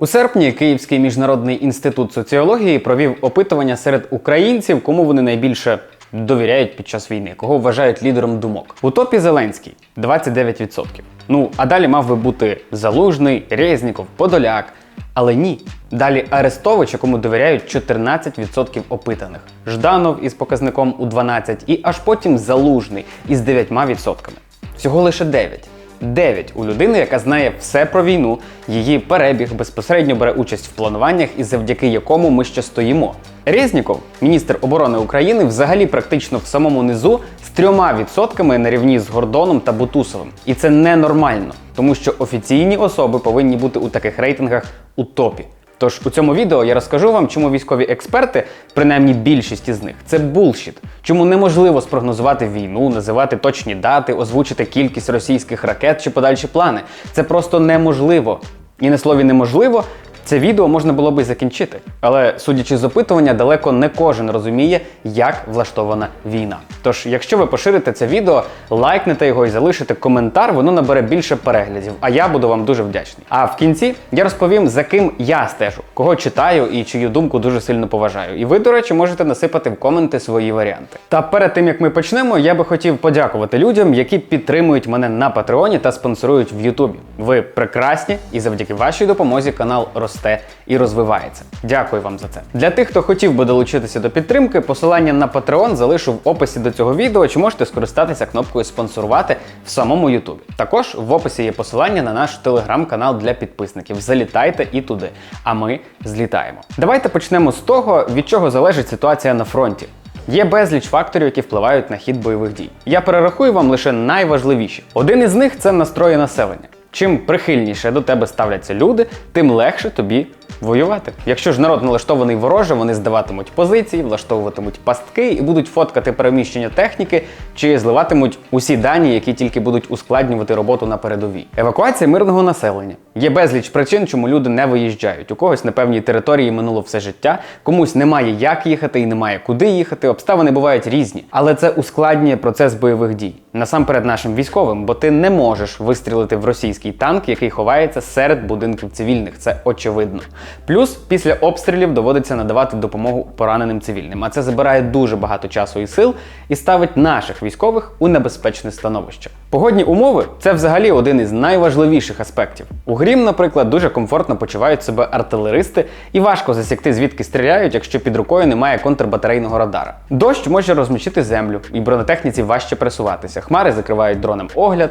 У серпні Київський міжнародний інститут соціології провів опитування серед українців, кому вони найбільше довіряють під час війни, кого вважають лідером думок. У топі Зеленський 29%. Ну а далі мав би бути Залужний, Резніков, Подоляк. Але ні. Далі Арестович, якому довіряють 14% опитаних, Жданов із показником у 12% і аж потім Залужний із 9%. Всього лише 9. 9 у людини, яка знає все про війну, її перебіг безпосередньо бере участь в плануваннях і завдяки якому ми ще стоїмо. Резніков, міністр оборони України, взагалі практично в самому низу з трьома відсотками на рівні з Гордоном та Бутусовим. І це ненормально, тому що офіційні особи повинні бути у таких рейтингах у топі. Тож у цьому відео я розкажу вам, чому військові експерти, принаймні більшість із них, це булшіт. Чому неможливо спрогнозувати війну, називати точні дати, озвучити кількість російських ракет чи подальші плани. Це просто неможливо. І на слові неможливо. Це відео можна було би закінчити, але судячи з опитування, далеко не кожен розуміє, як влаштована війна. Тож, якщо ви поширите це відео, лайкнете його і залишите коментар, воно набере більше переглядів, а я буду вам дуже вдячний. А в кінці я розповім, за ким я стежу, кого читаю і чию думку дуже сильно поважаю. І ви, до речі, можете насипати в коменти свої варіанти. Та перед тим як ми почнемо, я би хотів подякувати людям, які підтримують мене на Патреоні та спонсорують в Ютубі. Ви прекрасні, і завдяки вашій допомозі канал росте і розвивається. Дякую вам за це. Для тих, хто хотів би долучитися до підтримки, посилання на Patreon залишу в описі до цього відео, чи можете скористатися кнопкою спонсорувати в самому Ютубі. Також в описі є посилання на наш телеграм-канал для підписників. Залітайте і туди. А ми злітаємо. Давайте почнемо з того, від чого залежить ситуація на фронті. Є безліч факторів, які впливають на хід бойових дій. Я перерахую вам лише найважливіші. Один із них це настрої населення. Чим прихильніше до тебе ставляться люди, тим легше тобі воювати. Якщо ж народ налаштований вороже, вони здаватимуть позиції, влаштовуватимуть пастки і будуть фоткати переміщення техніки чи зливатимуть усі дані, які тільки будуть ускладнювати роботу на передовій. Евакуація мирного населення. Є безліч причин, чому люди не виїжджають. У когось на певній території минуло все життя, комусь немає як їхати і немає куди їхати. Обставини бувають різні, але це ускладнює процес бойових дій. Насамперед нашим військовим, бо ти не можеш вистрілити в російський танк, який ховається серед будинків цивільних. Це очевидно. Плюс після обстрілів доводиться надавати допомогу пораненим цивільним, а це забирає дуже багато часу і сил і ставить наших військових у небезпечне становище. Погодні умови це взагалі один із найважливіших аспектів. У Грім, наприклад, дуже комфортно почувають себе артилеристи, і важко засікти, звідки стріляють, якщо під рукою немає контрбатарейного радара. Дощ може розмочити землю, і бронетехніці важче пересуватися. Хмари закривають дронам огляд.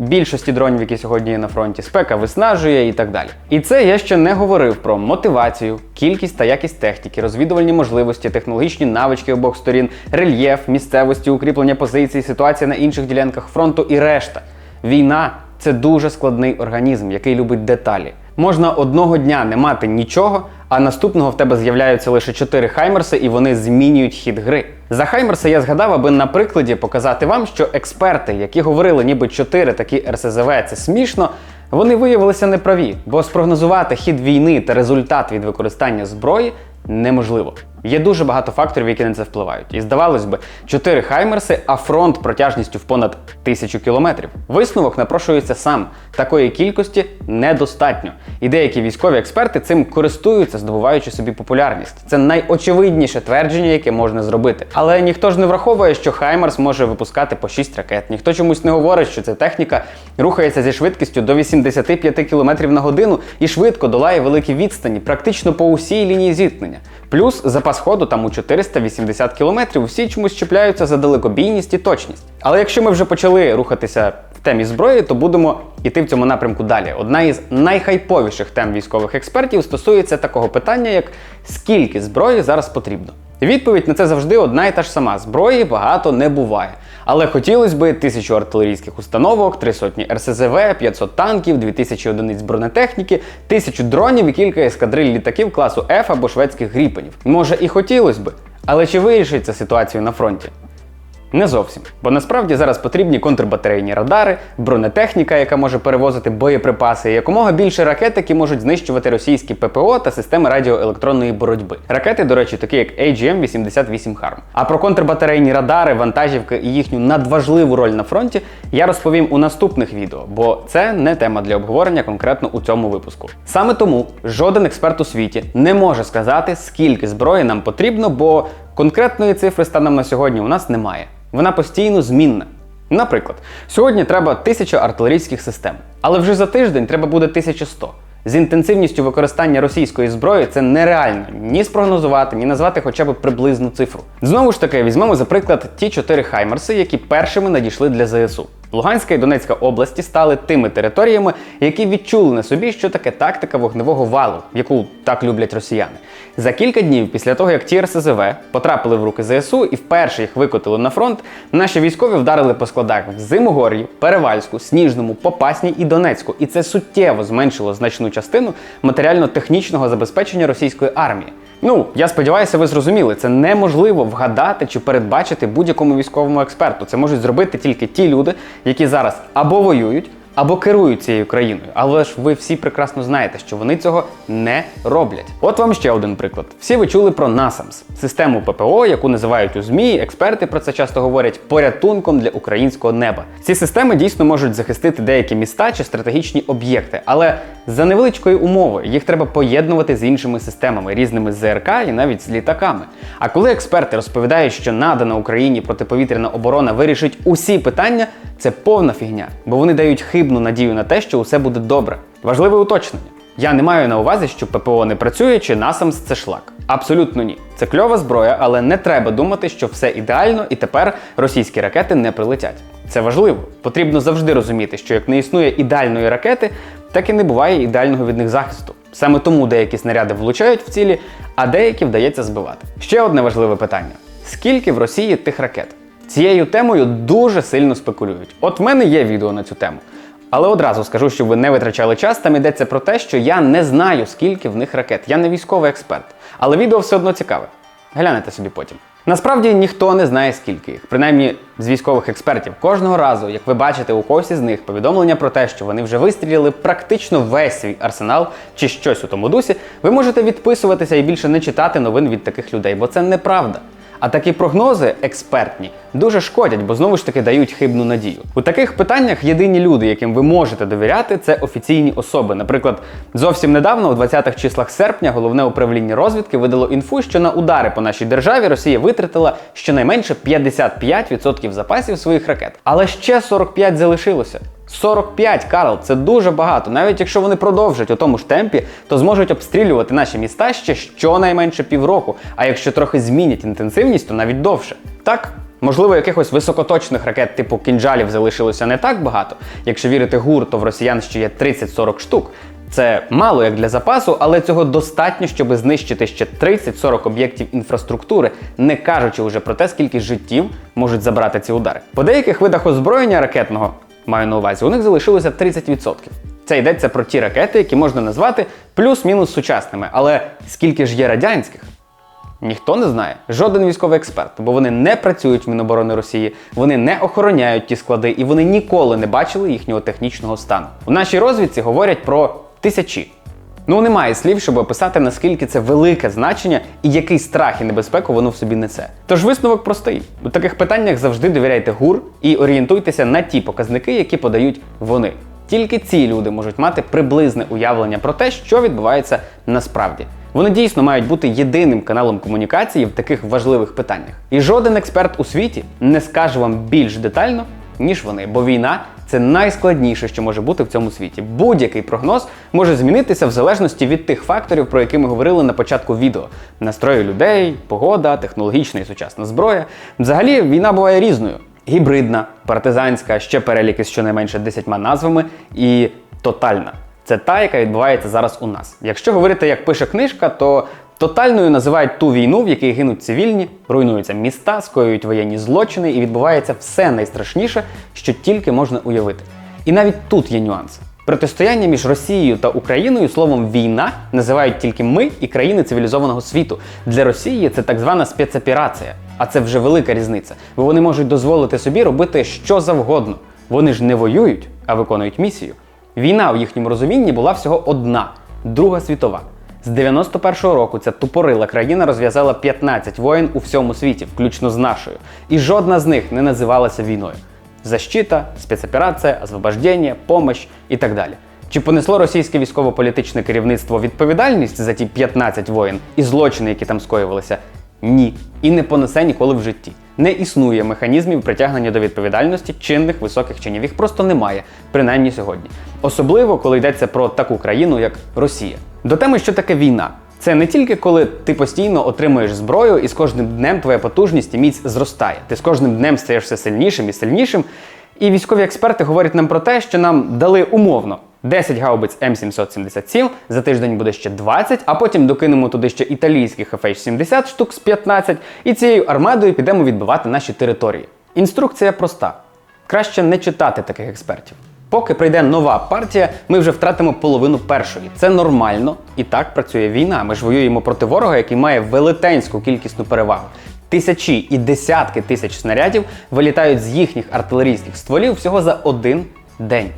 Більшості дронів, які сьогодні є на фронті, спека виснажує і так далі. І це я ще не говорив про мотивацію, кількість та якість техніки, розвідувальні можливості, технологічні навички обох сторін, рельєф, місцевості, укріплення позицій, ситуація на інших ділянках фронту і решта. Війна це дуже складний організм, який любить деталі. Можна одного дня не мати нічого, а наступного в тебе з'являються лише 4 хаймерси, і вони змінюють хід гри. За хаймерси я згадав, аби на прикладі показати вам, що експерти, які говорили, ніби 4 такі РСЗВ це смішно, вони виявилися неправі, бо спрогнозувати хід війни та результат від використання зброї неможливо. Є дуже багато факторів, які на це впливають. І здавалось би, 4 хаймерси, а фронт протяжністю в понад тисячу кілометрів. Висновок напрошується сам. Такої кількості недостатньо. І деякі військові експерти цим користуються, здобуваючи собі популярність. Це найочевидніше твердження, яке можна зробити. Але ніхто ж не враховує, що Хаймерс може випускати по 6 ракет. Ніхто чомусь не говорить, що ця техніка рухається зі швидкістю до 85 км на годину і швидко долає великі відстані, практично по усій лінії зіткнення. Плюс запас ходу там у 480 км, всі чомусь чіпляються за далекобійність і точність. Але якщо ми вже почали рухатися в темі зброї, то будемо йти в цьому напрямку далі. Одна із найхайповіших тем військових експертів стосується такого питання, як скільки зброї зараз потрібно. Відповідь на це завжди одна і та ж сама: зброї багато не буває. Але хотілося б тисячу артилерійських установок, три сотні РСЗВ, 500 танків, 2000 одиниць бронетехніки, тисячу дронів і кілька ескадриль літаків класу F або шведських гріпенів. Може і хотілося б, але чи вирішить це ситуацію на фронті? Не зовсім, бо насправді зараз потрібні контрбатарейні радари, бронетехніка, яка може перевозити боєприпаси, і якомога більше ракет, які можуть знищувати російські ППО та системи радіоелектронної боротьби. Ракети, до речі, такі як AGM-88 Harm. А про контрбатарейні радари, вантажівки і їхню надважливу роль на фронті я розповім у наступних відео, бо це не тема для обговорення конкретно у цьому випуску. Саме тому жоден експерт у світі не може сказати, скільки зброї нам потрібно, бо конкретної цифри станом на сьогодні у нас немає. Вона постійно змінна. Наприклад, сьогодні треба 1000 артилерійських систем, але вже за тиждень треба буде 1100. З інтенсивністю використання російської зброї це нереально ні спрогнозувати, ні назвати хоча б приблизну цифру. Знову ж таки, візьмемо за приклад ті 4 хаймерси, які першими надійшли для ЗСУ. Луганська і Донецька області стали тими територіями, які відчули на собі, що таке тактика вогневого валу, яку так люблять росіяни. За кілька днів після того, як ті РСЗВ потрапили в руки ЗСУ і вперше їх викотили на фронт, наші військові вдарили по складах в Зимогор'ї, Перевальську, Сніжному, Попасній і Донецьку. І це суттєво зменшило значну частину матеріально-технічного забезпечення російської армії. Ну, я сподіваюся, ви зрозуміли, це неможливо вгадати чи передбачити будь-якому військовому експерту. Це можуть зробити тільки ті люди, які зараз або воюють, або керують цією країною. Але ж ви всі прекрасно знаєте, що вони цього не роблять. От вам ще один приклад. Всі ви чули про NASAMS – систему ППО, яку називають у ЗМІ, експерти про це часто говорять порятунком для українського неба. Ці системи дійсно можуть захистити деякі міста чи стратегічні об'єкти, але за невеличкою умовою їх треба поєднувати з іншими системами, різними ЗРК і навіть з літаками. А коли експерти розповідають, що надана Україні протиповітряна оборона вирішить усі питання, це повна фігня, бо вони дають хибну надію на те, що усе буде добре. Важливе уточнення. Я не маю на увазі, що ППО не працює чи насамс це шлак. Абсолютно ні. Це кльова зброя, але не треба думати, що все ідеально і тепер російські ракети не прилетять. Це важливо. Потрібно завжди розуміти, що як не існує ідеальної ракети, так і не буває ідеального від них захисту. Саме тому деякі снаряди влучають в цілі, а деякі вдається збивати. Ще одне важливе питання: скільки в Росії тих ракет? Цією темою дуже сильно спекулюють. От в мене є відео на цю тему. Але одразу скажу, щоб ви не витрачали час, там йдеться про те, що я не знаю, скільки в них ракет. Я не військовий експерт. Але відео все одно цікаве. Глянете собі потім. Насправді ніхто не знає, скільки їх, принаймні з військових експертів. Кожного разу, як ви бачите у когось із них повідомлення про те, що вони вже вистріляли практично весь свій арсенал чи щось у тому дусі, ви можете відписуватися і більше не читати новин від таких людей, бо це неправда. А такі прогнози експертні дуже шкодять, бо знову ж таки дають хибну надію. У таких питаннях єдині люди, яким ви можете довіряти, це офіційні особи. Наприклад, зовсім недавно, у 20-х числах серпня, головне управління розвідки видало інфу, що на удари по нашій державі Росія витратила щонайменше 55% запасів своїх ракет. Але ще 45 залишилося. 45, Карл, це дуже багато. Навіть якщо вони продовжать у тому ж темпі, то зможуть обстрілювати наші міста ще щонайменше півроку. А якщо трохи змінять інтенсивність, то навіть довше. Так, можливо, якихось високоточних ракет типу кінжалів залишилося не так багато. Якщо вірити ГУР, то в росіян ще є 30-40 штук. Це мало як для запасу, але цього достатньо, щоб знищити ще 30-40 об'єктів інфраструктури, не кажучи вже про те, скільки життів можуть забрати ці удари. По деяких видах озброєння ракетного маю на увазі, у них залишилося 30%. Це йдеться про ті ракети, які можна назвати плюс-мінус сучасними. Але скільки ж є радянських? Ніхто не знає, жоден військовий експерт, бо вони не працюють в Міноборони Росії, вони не охороняють ті склади і вони ніколи не бачили їхнього технічного стану. У нашій розвідці говорять про тисячі. Ну немає слів, щоб описати, наскільки це велике значення і який страх і небезпеку воно в собі несе. Тож висновок простий: у таких питаннях завжди довіряйте ГУР і орієнтуйтеся на ті показники, які подають вони. Тільки ці люди можуть мати приблизне уявлення про те, що відбувається насправді. Вони дійсно мають бути єдиним каналом комунікації в таких важливих питаннях. І жоден експерт у світі не скаже вам більш детально, ніж вони, бо війна це найскладніше, що може бути в цьому світі. Будь-який прогноз може змінитися в залежності від тих факторів, про які ми говорили на початку відео: настрою людей, погода, технологічна і сучасна зброя. Взагалі, війна буває різною: гібридна, партизанська, ще перелік із щонайменше 10 назвами і тотальна. Це та, яка відбувається зараз у нас. Якщо говорити, як пише книжка, то тотальною називають ту війну, в якій гинуть цивільні, руйнуються міста, скоюють воєнні злочини і відбувається все найстрашніше, що тільки можна уявити. І навіть тут є нюанси. Протистояння між Росією та Україною словом війна називають тільки ми і країни цивілізованого світу. Для Росії це так звана спецоперація. А це вже велика різниця, бо вони можуть дозволити собі робити що завгодно. Вони ж не воюють, а виконують місію. Війна в їхньому розумінні була всього одна Друга світова. З 91-го року ця тупорила країна розв'язала 15 воєн у всьому світі, включно з нашою. І жодна з них не називалася війною. Защита, спецоперація, освобождення, помощь і так далі. Чи понесло російське військово-політичне керівництво відповідальність за ті 15 воєн і злочини, які там скоювалися? Ні. І не понесе ніколи в житті. Не існує механізмів притягнення до відповідальності чинних високих чинів. Їх просто немає, принаймні сьогодні. Особливо, коли йдеться про таку країну, як Росія. До теми, що таке війна. Це не тільки коли ти постійно отримуєш зброю, і з кожним днем твоя потужність і міць зростає. Ти з кожним днем стаєш все сильнішим і сильнішим. І військові експерти говорять нам про те, що нам дали умовно 10 гаубиць М777, за тиждень буде ще 20, а потім докинемо туди ще італійських FH-70 штук з 15, і цією армадою підемо відбивати наші території. Інструкція проста: краще не читати таких експертів. Поки прийде нова партія, ми вже втратимо половину першої. Це нормально, і так працює війна. Ми ж воюємо проти ворога, який має велетенську кількісну перевагу. Тисячі і десятки тисяч снарядів вилітають з їхніх артилерійських стволів всього за один день.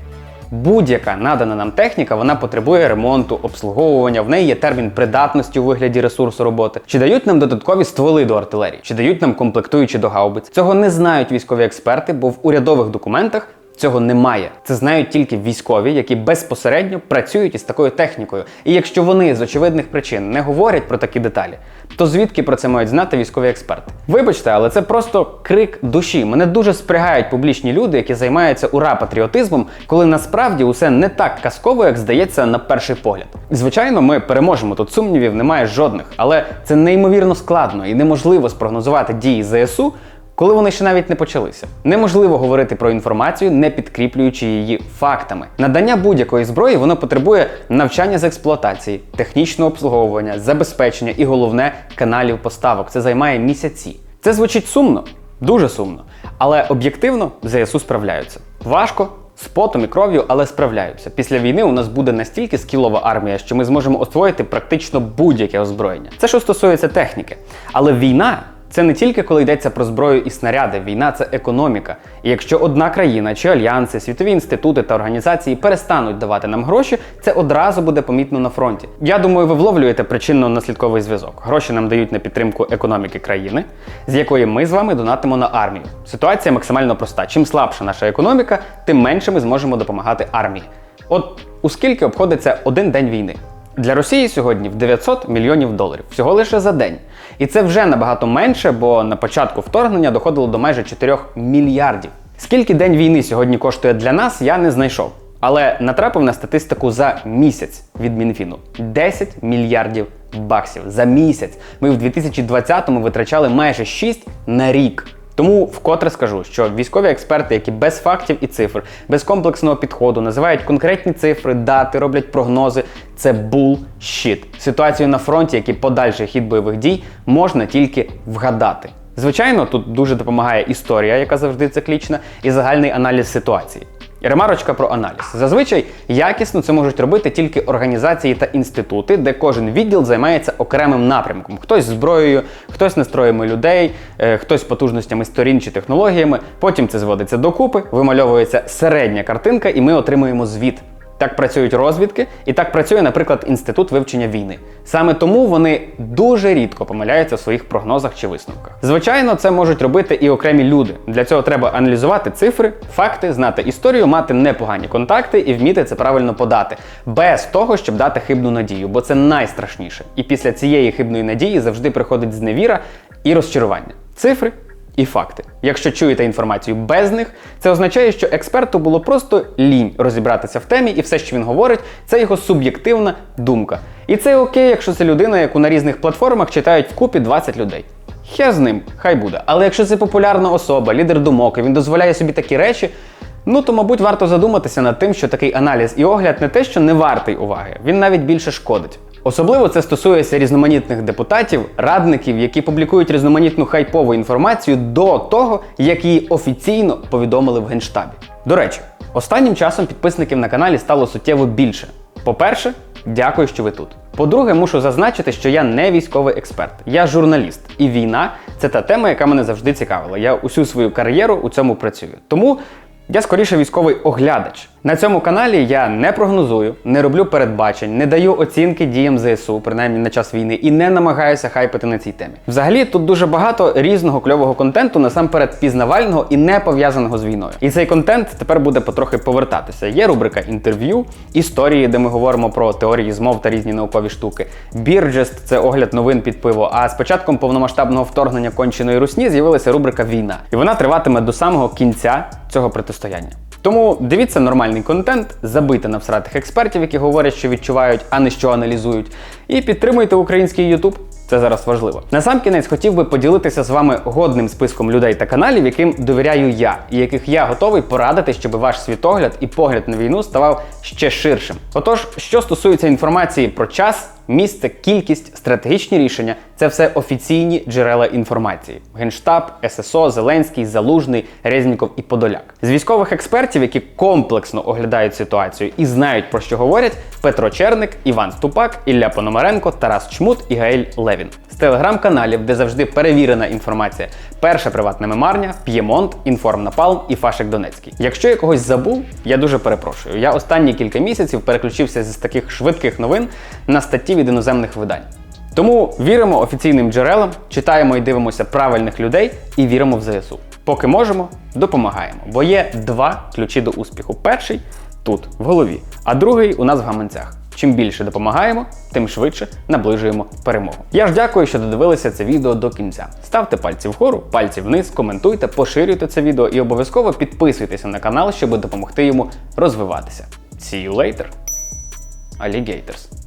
Будь-яка надана нам техніка, вона потребує ремонту, обслуговування, в неї є термін придатності у вигляді ресурсу роботи. Чи дають нам додаткові стволи до артилерії, чи дають нам комплектуючі до гаубиць. Цього не знають військові експерти, бо в урядових документах Цього немає. Це знають тільки військові, які безпосередньо працюють із такою технікою. І якщо вони з очевидних причин не говорять про такі деталі, то звідки про це мають знати військові експерти? Вибачте, але це просто крик душі. Мене дуже спрягають публічні люди, які займаються ура патріотизмом, коли насправді усе не так казково, як здається на перший погляд. Звичайно, ми переможемо тут сумнівів, немає жодних, але це неймовірно складно і неможливо спрогнозувати дії ЗСУ коли вони ще навіть не почалися. Неможливо говорити про інформацію, не підкріплюючи її фактами. Надання будь-якої зброї воно потребує навчання з експлуатації, технічного обслуговування, забезпечення і головне каналів поставок. Це займає місяці. Це звучить сумно, дуже сумно. Але об'єктивно ЗСУ справляються. Важко. З потом і кров'ю, але справляються. Після війни у нас буде настільки скілова армія, що ми зможемо освоїти практично будь-яке озброєння. Це що стосується техніки. Але війна це не тільки коли йдеться про зброю і снаряди, війна це економіка. І якщо одна країна чи альянси, світові інститути та організації перестануть давати нам гроші, це одразу буде помітно на фронті. Я думаю, ви вловлюєте причинно-наслідковий зв'язок. Гроші нам дають на підтримку економіки країни, з якої ми з вами донатимо на армію. Ситуація максимально проста. Чим слабша наша економіка, тим менше ми зможемо допомагати армії. От у скільки обходиться один день війни? Для Росії сьогодні в 900 мільйонів доларів всього лише за день. І це вже набагато менше, бо на початку вторгнення доходило до майже 4 мільярдів. Скільки день війни сьогодні коштує для нас, я не знайшов. Але натрапив на статистику за місяць від Мінфіну: 10 мільярдів баксів за місяць. Ми в 2020-му витрачали майже 6 на рік. Тому вкотре скажу, що військові експерти, які без фактів і цифр, без комплексного підходу називають конкретні цифри, дати, роблять прогнози, це булшіт. Ситуацію на фронті, як і подальший хід бойових дій, можна тільки вгадати. Звичайно, тут дуже допомагає історія, яка завжди циклічна, і загальний аналіз ситуації. Ремарочка про аналіз. Зазвичай якісно це можуть робити тільки організації та інститути, де кожен відділ займається окремим напрямком. Хтось зброєю, хтось настроями людей, е, хтось потужностями сторін чи технологіями. Потім це зводиться докупи, вимальовується середня картинка, і ми отримуємо звіт. Так працюють розвідки, і так працює, наприклад, інститут вивчення війни. Саме тому вони дуже рідко помиляються в своїх прогнозах чи висновках. Звичайно, це можуть робити і окремі люди. Для цього треба аналізувати цифри, факти, знати історію, мати непогані контакти і вміти це правильно подати, без того, щоб дати хибну надію, бо це найстрашніше. І після цієї хибної надії завжди приходить зневіра і розчарування. Цифри і факти. Якщо чуєте інформацію без них, це означає, що експерту було просто лінь розібратися в темі, і все, що він говорить, це його суб'єктивна думка. І це окей, якщо це людина, яку на різних платформах читають вкупі 20 людей. Хе з ним, хай буде. Але якщо це популярна особа, лідер думок, і він дозволяє собі такі речі. Ну то, мабуть, варто задуматися над тим, що такий аналіз і огляд не те, що не вартий уваги, він навіть більше шкодить. Особливо це стосується різноманітних депутатів, радників, які публікують різноманітну хайпову інформацію до того, як її офіційно повідомили в генштабі. До речі, останнім часом підписників на каналі стало суттєво більше. По-перше, Дякую, що ви тут. По-друге, мушу зазначити, що я не військовий експерт, я журналіст. І війна це та тема, яка мене завжди цікавила. Я усю свою кар'єру у цьому працюю. Тому я скоріше військовий оглядач. На цьому каналі я не прогнозую, не роблю передбачень, не даю оцінки діям ЗСУ, принаймні на час війни, і не намагаюся хайпити на цій темі. Взагалі тут дуже багато різного кльового контенту, насамперед пізнавального і не пов'язаного з війною. І цей контент тепер буде потрохи повертатися. Є рубрика інтерв'ю, історії, де ми говоримо про теорії змов та різні наукові штуки. Бірджест це огляд новин під пиво. А з початком повномасштабного вторгнення конченої русні з'явилася рубрика Війна, і вона триватиме до самого кінця цього протистояння. Тому дивіться нормальний контент, забийте на всратих експертів, які говорять, що відчувають, а не що аналізують, і підтримуйте український YouTube. Це зараз важливо. Насамкінець хотів би поділитися з вами годним списком людей та каналів, яким довіряю я, і яких я готовий порадити, щоб ваш світогляд і погляд на війну ставав ще ширшим. Отож, що стосується інформації про час, місце, кількість, стратегічні рішення це все офіційні джерела інформації: Генштаб, ССО, Зеленський, Залужний, Резніков і Подоляк. З військових експертів, які комплексно оглядають ситуацію і знають про що говорять, Петро Черник, Іван Ступак, Ілля Пономаренко, Тарас Чмут і Гаїль Левін. Телеграм-каналів, де завжди перевірена інформація. Перша приватна мемарня, П'ємонт, Інформ Напалм і Фашик Донецький. Якщо я когось забув, я дуже перепрошую. Я останні кілька місяців переключився з таких швидких новин на статті від іноземних видань. Тому віримо офіційним джерелам, читаємо і дивимося правильних людей і віримо в ЗСУ. Поки можемо, допомагаємо. Бо є два ключі до успіху. Перший тут, в голові, а другий у нас в гаманцях. Чим більше допомагаємо, тим швидше наближуємо перемогу. Я ж дякую, що додивилися це відео до кінця. Ставте пальці вгору, пальці вниз, коментуйте, поширюйте це відео і обов'язково підписуйтеся на канал, щоб допомогти йому розвиватися. See you later, alligators!